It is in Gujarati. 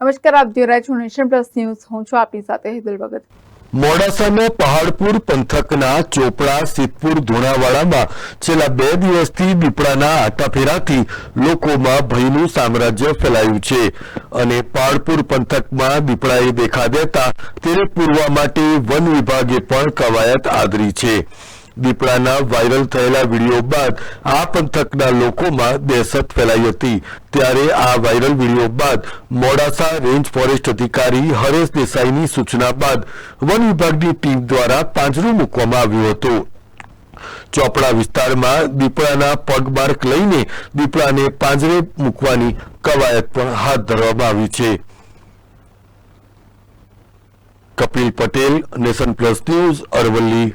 નમસ્કાર, આપ જોઈ રહ્યા છો નેશન પ્લસ ન્યૂઝ. હું છું આપની સાથે હેતલ ભગત. મોડાસાના પહાડપુર પંથકના ચોપડા, સિદ્ધપુર ધોણાવાડામાં છેલ્લા બે દિવસથી દીપડાના આટાફેરાથી લોકોમાં ભયનું સામ્રાજ્ય ફેલાયું છે. અને પહાડપુર પંથકમાં દીપડાએ દેખા દેતા તેને પૂરવા માટે વન વિભાગે પણ કવાયત આદરી છે. દીપડાના વાયરલ થયેલા વીડિયો બાદ આ પંથકના લોકોમાં દહેશત ફેલાઈ હતી. ત્યારે આ વાયરલ વીડિયો બાદ મોડાસા રેન્જ ફોરેસ્ટ અધિકારી હરેશ દેસાઈની સૂચના બાદ વન વિભાગની ટીમ દ્વારા પાંજરું મૂકવામાં આવ્યું હતું. ચોપડા વિસ્તારમાં દીપડાના પગમાર્ક લઈને દીપડાને પાંજરે મૂકવાની કવાયત પણ હાથ ધરવામાં આવી છે. Kapil Patel, nation plus news, Aravalli.